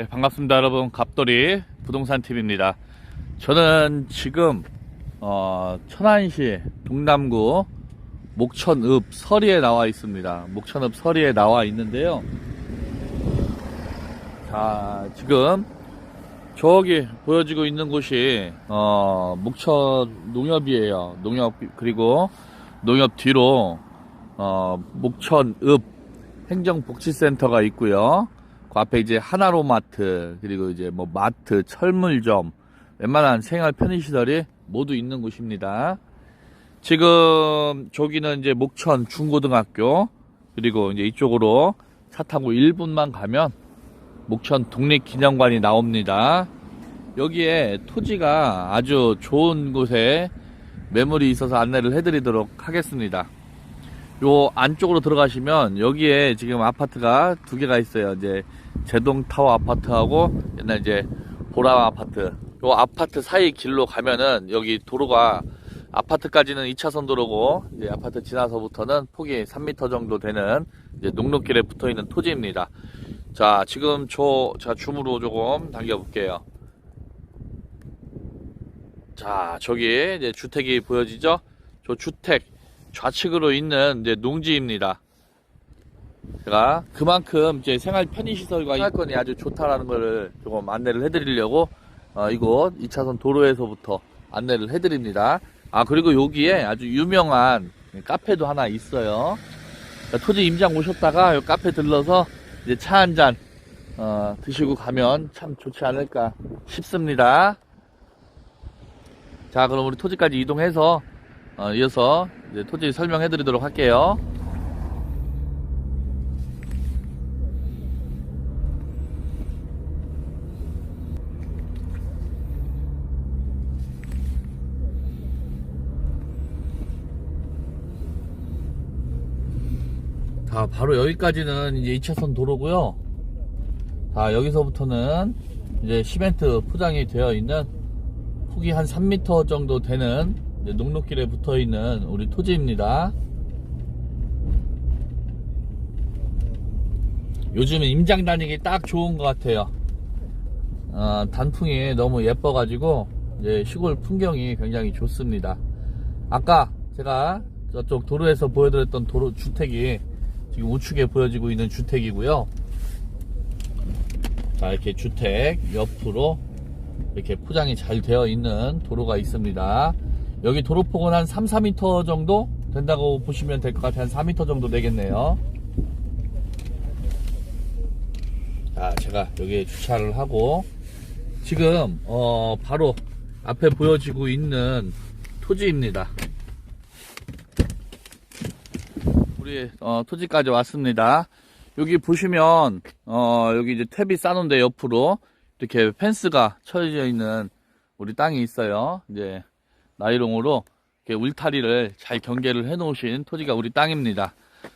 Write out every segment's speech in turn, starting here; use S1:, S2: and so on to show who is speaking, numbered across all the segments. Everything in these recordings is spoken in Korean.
S1: 네, 반갑습니다, 여러분. 갑돌이 부동산 TV입니다. 저는 지금 어, 천안시 동남구 목천읍 서리에 나와 있습니다. 목천읍 서리에 나와 있는데요. 자, 지금 저기 보여지고 있는 곳이 어, 목천 농협이에요. 농협 그리고 농협 뒤로 어, 목천읍 행정복지센터가 있고요. 그 앞에 이제 하나로마트 그리고 이제 뭐 마트, 철물점, 웬만한 생활 편의시설이 모두 있는 곳입니다. 지금 저기는 이제 목천 중고등학교 그리고 이제 이쪽으로 차 타고 1분만 가면 목천 독립기념관이 나옵니다. 여기에 토지가 아주 좋은 곳에 매물이 있어서 안내를 해드리도록 하겠습니다. 요 안쪽으로 들어가시면 여기에 지금 아파트가 두 개가 있어요. 이제 제동 타워 아파트하고 옛날 이제 보라 아파트. 요 아파트 사이 길로 가면은 여기 도로가 아파트까지는 2차선 도로고 이제 아파트 지나서부터는 폭이 3m 정도 되는 이제 녹록길에 붙어 있는 토지입니다. 자, 지금 저 제가 줌으로 조금 당겨 볼게요. 자, 저기 이제 주택이 보여지죠? 저 주택 좌측으로 있는 이제 농지입니다. 제가 그만큼 이제 생활 편의시설과 생활권이 아주 좋다라는 것을 조금 안내를 해드리려고 어, 이곳 2차선 도로에서부터 안내를 해드립니다. 아 그리고 여기에 아주 유명한 카페도 하나 있어요. 자, 토지 임장 오셨다가 요 카페 들러서 이제 차 한잔 어, 드시고 가면 참 좋지 않을까 싶습니다. 자 그럼 우리 토지까지 이동해서 어, 이어서 이제 토지 설명해 드리도록 할게요. 자, 바로 여기까지는 이제 2차선 도로고요. 자, 여기서부터는 이제 시멘트 포장이 되어 있는 폭이 한 3m 정도 되는 이제 녹록길에 붙어 있는 우리 토지입니다. 요즘은 임장 다니기 딱 좋은 것 같아요. 어, 단풍이 너무 예뻐 가지고 이제 시골 풍경이 굉장히 좋습니다. 아까 제가 저쪽 도로에서 보여드렸던 도로 주택이 지금 우측에 보여지고 있는 주택이고요. 자 이렇게 주택 옆으로 이렇게 포장이 잘 되어 있는 도로가 있습니다. 여기 도로폭은 한 3, 4m 정도 된다고 보시면 될 것 같아요. 한 4m 정도 되겠네요. 자, 제가 여기에 주차를 하고 지금 어 바로 앞에 보여지고 있는 토지입니다. 우리 어, 토지까지 왔습니다. 여기 보시면 어 여기 이제 탭이 싸놓은데 옆으로 이렇게 펜스가 쳐져 있는 우리 땅이 있어요. 이제 나이롱으로 이렇게 울타리를 잘 경계를 해 놓으신 토지가 우리 땅입니다.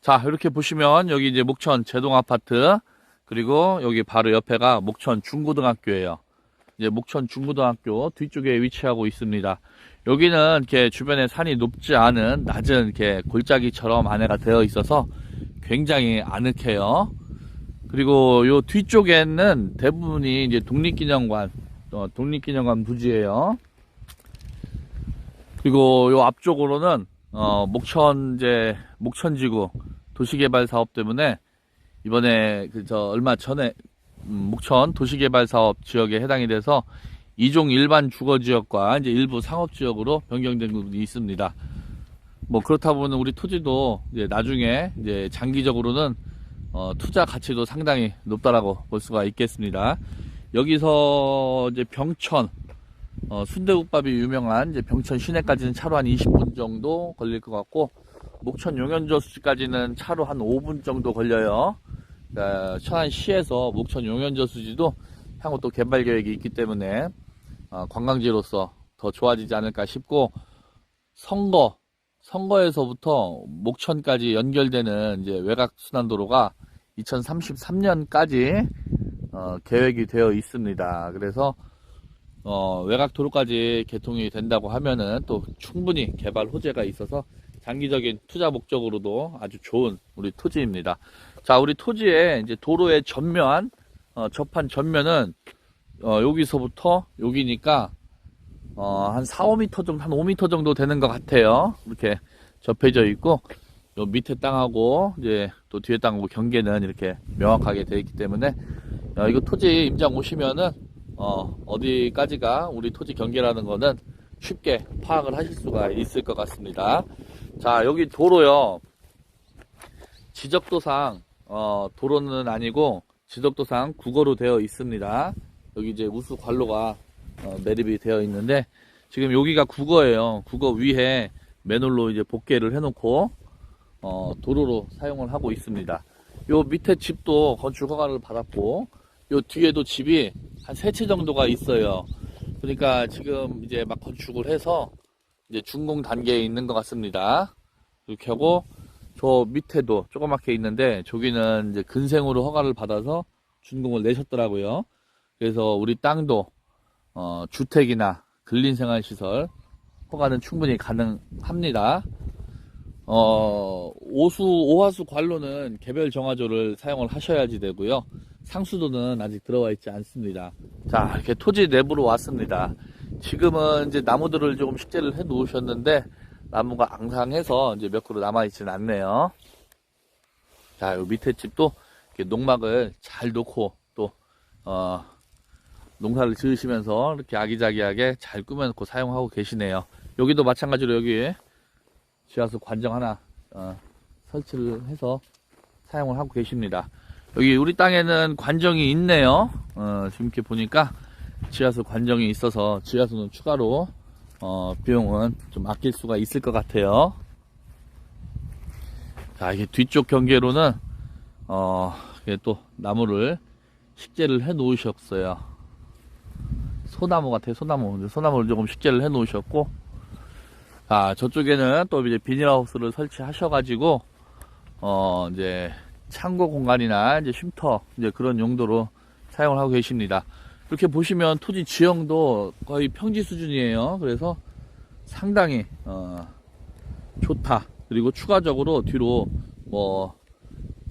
S1: 자, 이렇게 보시면 여기 이제 목천 제동 아파트 그리고 여기 바로 옆에가 목천 중고등학교예요. 이제 목천 중고등학교 뒤쪽에 위치하고 있습니다. 여기는 이렇게 주변에 산이 높지 않은 낮은 이렇게 골짜기처럼 안에가 되어 있어서 굉장히 아늑해요. 그리고 요 뒤쪽에는 대부분이 이제 독립기념관, 어, 독립기념관 부지예요. 그리고 요 앞쪽으로는 어, 목천 이제 목천지구 도시개발 사업 때문에 이번에 그 저 얼마 전에 음, 목천 도시개발 사업 지역에 해당이 돼서 이종 일반 주거 지역과 이제 일부 상업 지역으로 변경된 부분이 있습니다. 뭐 그렇다 보면 우리 토지도 이제 나중에 이제 장기적으로는 어, 투자 가치도 상당히 높다라고 볼 수가 있겠습니다. 여기서 이제 병천 어, 순대국밥이 유명한 이제 병천 시내까지는 차로 한 20분 정도 걸릴 것 같고 목천 용현저수지까지는 차로 한 5분 정도 걸려요. 그러니까 천안시에서 목천 용현저수지도 향후 또 개발 계획이 있기 때문에 어, 관광지로서 더 좋아지지 않을까 싶고 선거 선거에서부터 목천까지 연결되는 이제 외곽 순환도로가 2033년까지 어, 계획이 되어 있습니다. 그래서 어, 외곽 도로까지 개통이 된다고 하면은 또 충분히 개발 호재가 있어서 장기적인 투자 목적으로도 아주 좋은 우리 토지입니다. 자, 우리 토지에 이제 도로의 전면 어, 접한 전면은 어, 여기서부터 여기니까 어, 한 4, 5m 정도, 한 5m 정도 되는 것 같아요. 이렇게 접해져 있고, 요 밑에 땅하고, 이제 또 뒤에 땅하고 경계는 이렇게 명확하게 되어 있기 때문에, 어, 이거 토지 임장 오시면은, 어, 어디까지가 우리 토지 경계라는 거는 쉽게 파악을 하실 수가 있을 것 같습니다. 자, 여기 도로요. 지적도상, 어, 도로는 아니고, 지적도상 국어로 되어 있습니다. 여기 이제 우수 관로가 어, 매립이 되어 있는데 지금 여기가 국어예요. 국어 위에 맨홀로 이제 복개를 해놓고 어, 도로로 사용을 하고 있습니다. 요 밑에 집도 건축 허가를 받았고 요 뒤에도 집이 한 세 채 정도가 있어요. 그러니까 지금 이제 막 건축을 해서 이제 준공 단계에 있는 것 같습니다. 이렇게 하고 저 밑에도 조그맣게 있는데 저기는 이제 근생으로 허가를 받아서 준공을 내셨더라고요. 그래서 우리 땅도 어, 주택이나 근린생활시설 허가는 충분히 가능합니다. 어, 오수, 오하수 관로는 개별 정화조를 사용을 하셔야지 되고요. 상수도는 아직 들어와 있지 않습니다. 자, 이렇게 토지 내부로 왔습니다. 지금은 이제 나무들을 조금 식재를 해 놓으셨는데, 나무가 앙상해서 이제 몇 그루 남아있지는 않네요. 자, 요 밑에 집도 이렇게 농막을 잘 놓고 또, 어, 농사를 지으시면서 이렇게 아기자기하게 잘 꾸며놓고 사용하고 계시네요. 여기도 마찬가지로 여기 지하수 관정 하나 어, 설치를 해서 사용을 하고 계십니다. 여기 우리 땅에는 관정이 있네요. 어, 지금 이렇게 보니까 지하수 관정이 있어서 지하수는 추가로 어, 비용은 좀 아낄 수가 있을 것 같아요. 자, 이게 뒤쪽 경계로는 어, 이게 또 나무를 식재를 해 놓으셨어요. 소나무 같아요, 소나무. 소나무를 조금 식재를 해 놓으셨고, 아, 저쪽에는 또 이제 비닐하우스를 설치하셔가지고, 어, 이제 창고 공간이나 이제 쉼터, 이제 그런 용도로 사용을 하고 계십니다. 이렇게 보시면 토지 지형도 거의 평지 수준이에요. 그래서 상당히, 어, 좋다. 그리고 추가적으로 뒤로 뭐,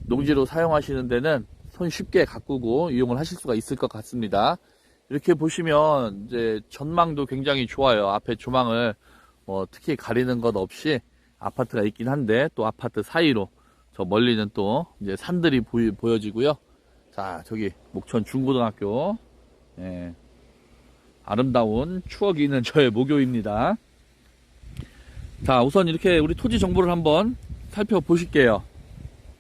S1: 농지로 사용하시는 데는 손 쉽게 가꾸고 이용을 하실 수가 있을 것 같습니다. 이렇게 보시면 이제 전망도 굉장히 좋아요. 앞에 조망을 뭐 특히 가리는 것 없이 아파트가 있긴 한데 또 아파트 사이로 저 멀리는 또 이제 산들이 보이, 보여지고요. 자 저기 목천 중고등학교 예, 아름다운 추억이 있는 저의 모교입니다. 자 우선 이렇게 우리 토지 정보를 한번 살펴보실게요.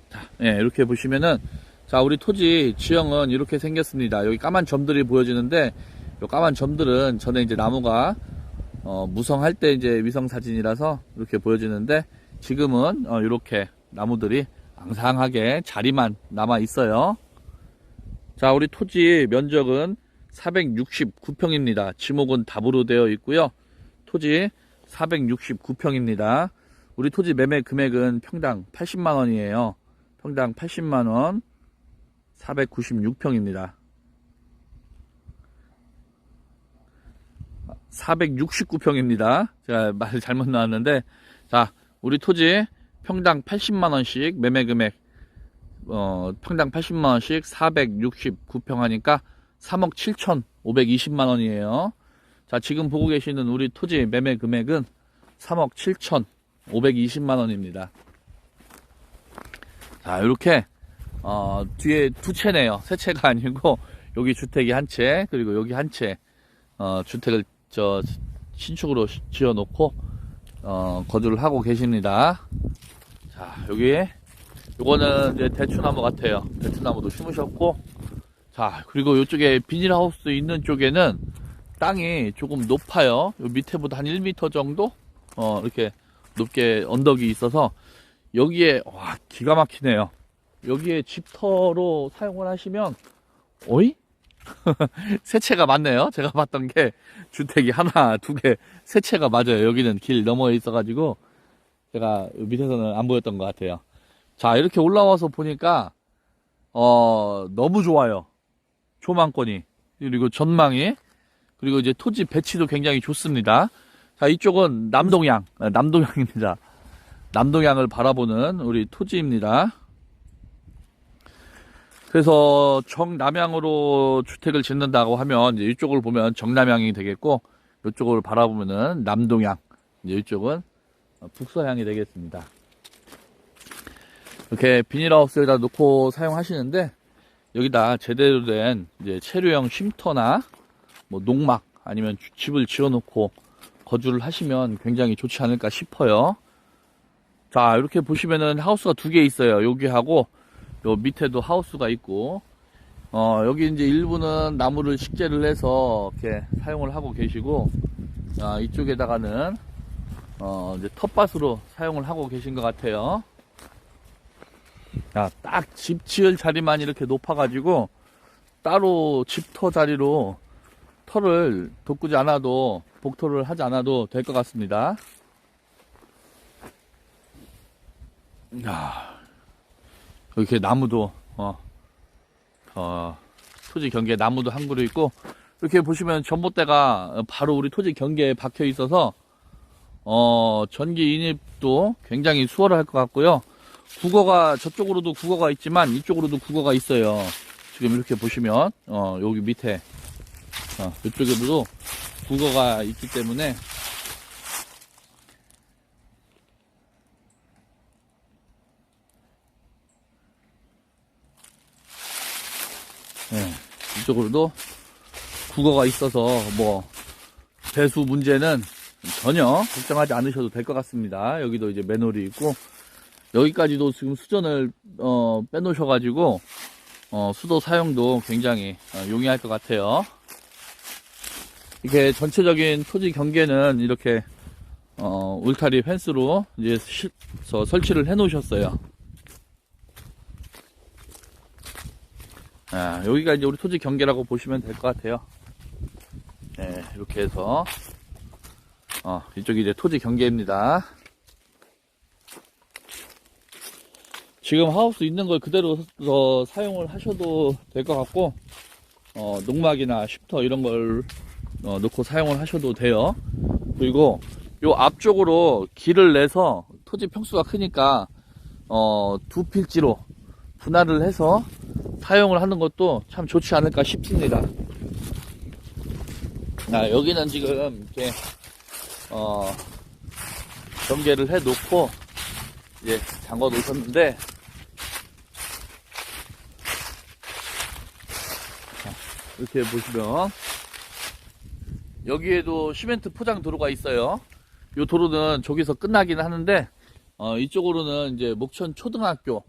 S1: 자 예, 이렇게 보시면은 자, 우리 토지 지형은 이렇게 생겼습니다. 여기 까만 점들이 보여지는데, 요 까만 점들은 전에 이제 나무가, 어, 무성할 때 이제 위성 사진이라서 이렇게 보여지는데, 지금은, 어, 이렇게 나무들이 앙상하게 자리만 남아 있어요. 자, 우리 토지 면적은 469평입니다. 지목은 답으로 되어 있고요. 토지 469평입니다. 우리 토지 매매 금액은 평당 80만원이에요. 평당 80만원. 496평입니다. 469평입니다. 제가 말 잘못 나왔는데, 자, 우리 토지 평당 80만원씩 매매 금액, 어, 평당 80만원씩 469평 하니까 3억 7,520만원이에요. 자, 지금 보고 계시는 우리 토지 매매 금액은 3억 7,520만원입니다. 자, 이렇게 어, 뒤에 두 채네요. 세 채가 아니고, 여기 주택이 한 채, 그리고 여기 한 채, 어, 주택을 저, 신축으로 지어 놓고, 어, 거주를 하고 계십니다. 자, 여기, 요거는 이제 대추나무 같아요. 대추나무도 심으셨고, 자, 그리고 이쪽에 비닐하우스 있는 쪽에는 땅이 조금 높아요. 요 밑에보다 한 1m 정도? 어, 이렇게 높게 언덕이 있어서, 여기에, 와, 기가 막히네요. 여기에 집터로 사용을 하시면 어이? 세 채가 맞네요. 제가 봤던 게 주택이 하나, 두 개, 세 채가 맞아요. 여기는 길 넘어 있어가지고 제가 밑에서는 안 보였던 것 같아요. 자, 이렇게 올라와서 보니까 어 너무 좋아요. 조망권이 그리고 전망이 그리고 이제 토지 배치도 굉장히 좋습니다. 자, 이쪽은 남동향, 아, 남동향입니다. 남동향을 바라보는 우리 토지입니다. 그래서 정남향으로 주택을 짓는다고 하면 이제 이쪽을 보면 정남향이 되겠고 이쪽을 바라보면은 남동향 이제 이쪽은 북서향이 되겠습니다. 이렇게 비닐하우스에다 놓고 사용하시는데 여기다 제대로 된 이제 체류형 쉼터나 뭐 농막 아니면 주- 집을 지어놓고 거주를 하시면 굉장히 좋지 않을까 싶어요. 자 이렇게 보시면은 하우스가 두 개 있어요. 여기하고 요 밑에도 하우스가 있고 어 여기 이제 일부는 나무를 식재를 해서 이렇게 사용을 하고 계시고 아, 이쪽에다가는 어 이제 텃밭으로 사용을 하고 계신 것 같아요. 야, 딱 집 지을 자리만 이렇게 높아가지고 따로 집터 자리로 터를 돋구지 않아도 복토를 하지 않아도 될 것 같습니다. 야, 이렇게 나무도 어, 어, 토지 경계에 나무도 한 그루 있고 이렇게 보시면 전봇대가 바로 우리 토지 경계에 박혀 있어서 어, 전기 인입도 굉장히 수월할 것 같고요. 국어가 저쪽으로도 국어가 있지만 이쪽으로도 국어가 있어요. 지금 이렇게 보시면 어, 여기 밑에 어, 이쪽에도 국어가 있기 때문에 네, 이쪽으로도 국어가 있어서 뭐 배수 문제는 전혀 걱정하지 않으셔도 될 것 같습니다. 여기도 이제 맨홀이 있고 여기까지도 지금 수전을 어, 빼놓으셔가지고 어, 수도 사용도 굉장히 어, 용이할 것 같아요. 이렇게 전체적인 토지 경계는 이렇게 어, 울타리 펜스로 이제 시- 서 설치를 해 놓으셨어요. 아, 여기가 이제 우리 토지 경계라고 보시면 될 것 같아요. 네, 이렇게 해서 어, 이쪽이 이제 토지 경계입니다. 지금 하우스 있는 걸 그대로 어, 사용을 하셔도 될 것 같고 어, 농막이나 쉼터 이런 걸 어, 넣고 사용을 하셔도 돼요. 그리고 요 앞쪽으로 길을 내서 토지 평수가 크니까 어, 두 필지로 분할을 해서 사용을 하는 것도 참 좋지 않을까 싶습니다. 아, 여기는 지금 이렇게 어, 경계를 해 놓고 이제 잠궈 놓으셨는데 이렇게 보시면 여기에도 시멘트 포장 도로가 있어요. 이 도로는 저기서 끝나긴 하는데 어, 이쪽으로는 이제 목천 초등학교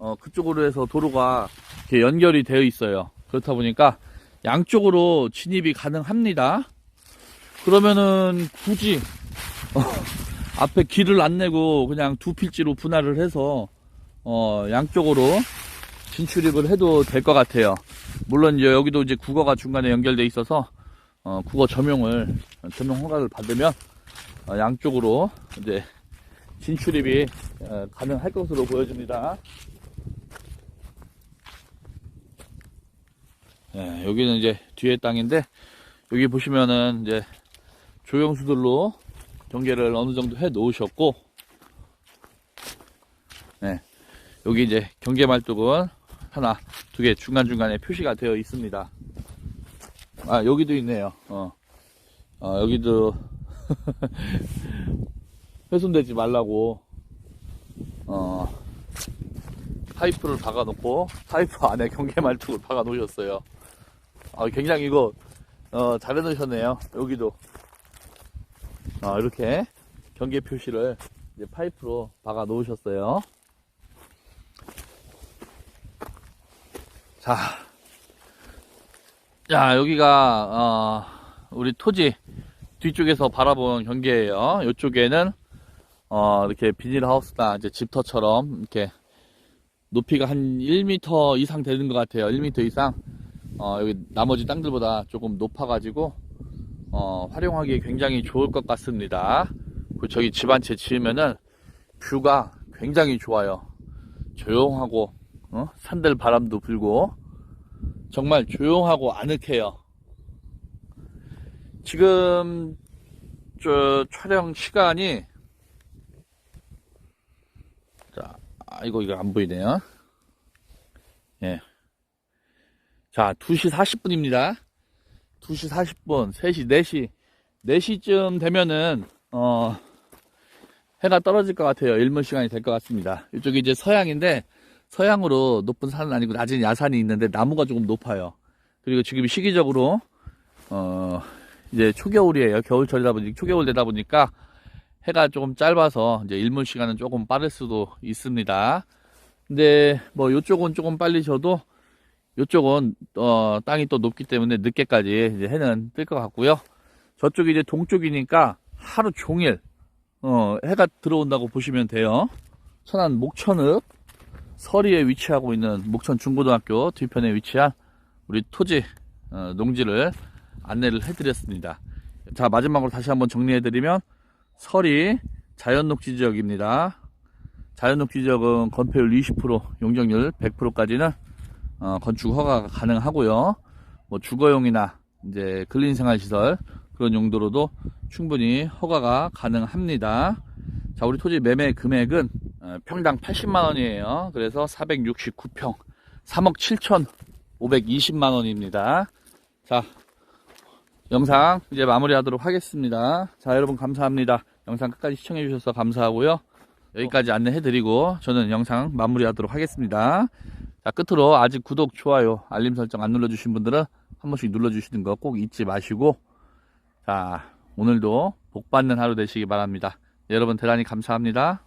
S1: 어, 그쪽으로 해서 도로가 이렇게 연결이 되어 있어요. 그렇다 보니까 양쪽으로 진입이 가능합니다. 그러면은 굳이 어, 앞에 길을 안 내고 그냥 두 필지로 분할을 해서 어, 양쪽으로 진출입을 해도 될 것 같아요. 물론 이제 여기도 이제 국어가 중간에 연결돼 있어서 어, 국어 점용을 점용 허가를 받으면 어, 양쪽으로 이제 진출입이 어, 가능할 것으로 보여집니다. 예, 여기는 이제 뒤에 땅인데 여기 보시면은 이제 조형수들로 경계를 어느 정도 해 놓으셨고 네, 여기 이제 경계 말뚝은 하나, 두 개 중간중간에 표시가 되어 있습니다. 아, 여기도 있네요. 어, 어 여기도 훼손되지 말라고 어, 파이프를 박아 놓고 파이프 안에 경계 말뚝을 박아 놓으셨어요. 아, 굉장히 이거 어, 잘 해놓으셨네요. 여기도 아, 이렇게 경계 표시를 이제 파이프로 박아 놓으셨어요. 자, 자 여기가 어, 우리 토지 뒤쪽에서 바라본 경계예요. 이쪽에는 어, 이렇게 비닐하우스나 이제 집터처럼 이렇게 높이가 한 1m 이상 되는 것 같아요. 1m 이상. 어, 여기 나머지 땅들보다 조금 높아 가지고 어, 활용하기 굉장히 좋을 것 같습니다. 그리고 저기 집 한 채 지으면은 뷰가 굉장히 좋아요. 조용하고 어? 산들 바람도 불고 정말 조용하고 아늑해요. 지금 저 촬영 시간이 자, 아, 이거 이거 안 보이네요. 예. 자, 2시 40분입니다. 2시 40분, 3시, 4시, 4시쯤 되면은, 어, 해가 떨어질 것 같아요. 일몰 시간이 될 것 같습니다. 이쪽이 이제 서양인데, 서양으로 높은 산은 아니고 낮은 야산이 있는데 나무가 조금 높아요. 그리고 지금 시기적으로, 어, 이제 초겨울이에요. 겨울철이다 보니, 초겨울 되다 보니까 해가 조금 짧아서 이제 일몰 시간은 조금 빠를 수도 있습니다. 근데 뭐 요쪽은 조금 빨리 져도 요쪽은 어 땅이 또 높기 때문에 늦게까지 이제 해는 뜰 것 같고요. 저쪽이 이제 동쪽이니까 하루 종일 어 해가 들어온다고 보시면 돼요. 천안 목천읍 서리에 위치하고 있는 목천 중고등학교 뒤편에 위치한 우리 토지 어, 농지를 안내를 해드렸습니다. 자 마지막으로 다시 한번 정리해드리면 서리 자연 녹지 지역입니다. 자연 녹지 지역은 건폐율 20%, 용적률 100%까지는 어, 건축 허가가 가능하고요. 뭐 주거용이나 이제 근린 생활 시설 그런 용도로도 충분히 허가가 가능합니다. 자, 우리 토지 매매 금액은 어, 평당 80만 원이에요. 그래서 469평 3억 7,520만 원입니다. 자, 영상 이제 마무리하도록 하겠습니다. 자, 여러분 감사합니다. 영상 끝까지 시청해 주셔서 감사하고요. 여기까지 안내해드리고 저는 영상 마무리하도록 하겠습니다. 자, 끝으로 아직 구독, 좋아요, 알림 설정 안 눌러주신 분들은 한 번씩 눌러주시는 거 꼭 잊지 마시고 자, 오늘도 복 받는 하루 되시기 바랍니다. 여러분 대단히 감사합니다.